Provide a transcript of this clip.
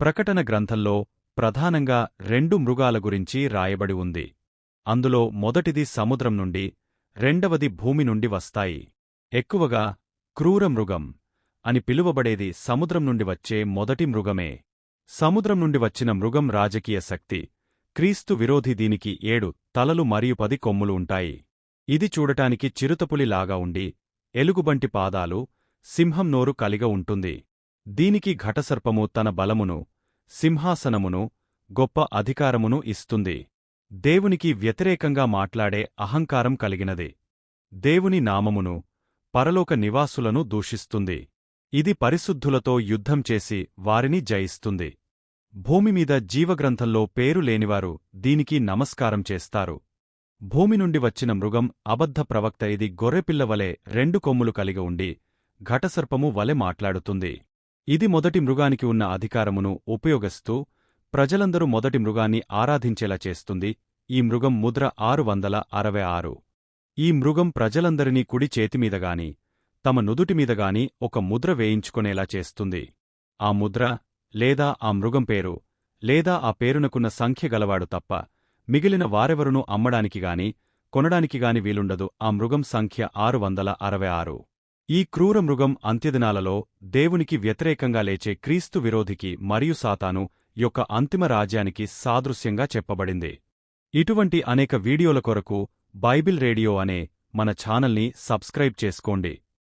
ప్రకటన గ్రంథంలో ప్రధానంగా రెండు మృగాల గురించి రాయబడి ఉంది. అందులో మొదటిది సముద్రం నుండి రెండవది భూమి నుండి వస్తాయి. ఎక్కువగా క్రూర మృగం అని పిలువబడేది సముద్రం నుండి వచ్చే మొదటి మృగమే. సముద్రం నుండి వచ్చిన మృగం రాజకీయ శక్తి. క్రీస్తు విరోధి దీనికి ఏడు తలలు మరియు పది కొమ్ములు ఉంటాయి. ఇది చూడటానికి చిరుతపులిలాగా ఉండి ఎలుగుబంటి పాదాలు సింహం నోరు కలిగ ఉంటుంది. దీనికి ఘటసర్పము తన బలమును సింహాసనమును గొప్ప అధికారమును ఇస్తుంది. దేవునికి వ్యతిరేకంగా మాట్లాడే అహంకారం కలిగినది. దేవుని నామమును పరలోక నివాసులను దూషిస్తుంది. ఇది పరిశుద్ధులతో యుద్ధం చేసి వారిని జయిస్తుంది. భూమిమీద జీవగ్రంథంలో పేరు లేనివారు దీనికి నమస్కారం చేస్తారు. భూమి నుండి వచ్చిన మృగం అబద్ధ ప్రవక్త ఇది గొర్రెపిల్లవలే రెండు కొమ్ములు కలిగి ఉండి ఘటసర్పము వలె మాట్లాడుతుంది. ఇది మొదటి మృగానికి ఉన్న అధికారమును ఉపయోగిస్తూ ప్రజలందరూ మొదటి మృగాన్ని ఆరాధించేలా చేస్తుంది. ఈ మృగం ముద్ర ఆరు వందల అరవై ఆరు. ఈ మృగం ప్రజలందరినీ కుడి చేతిమీదగాని తమ నుదుటిమీదగాని ఒక ముద్ర వేయించుకునేలా చేస్తుంది. ఆ ముద్ర లేదా ఆ మృగం పేరు లేదా ఆ పేరునకున్న సంఖ్య గలవాడు తప్ప మిగిలిన వారెవరునూ అమ్మడానికిగాని కొనడానికిగాని వీలుండదు. ఆ మృగం సంఖ్య ఆరు వందల అరవై ఆరు. ఈ క్రూర మృగం అంత్యదినాలలో దేవునికి వ్యతిరేకంగా లేచే క్రీస్తు విరోధికి మరియు సాతాను యొక్క అంతిమ రాజ్యానికి సాదృశ్యంగా చెప్పబడింది. ఇటువంటి అనేక వీడియోల కొరకు బైబిల్ రేడియో అనే మన ఛానల్ని సబ్స్క్రైబ్ చేసుకోండి.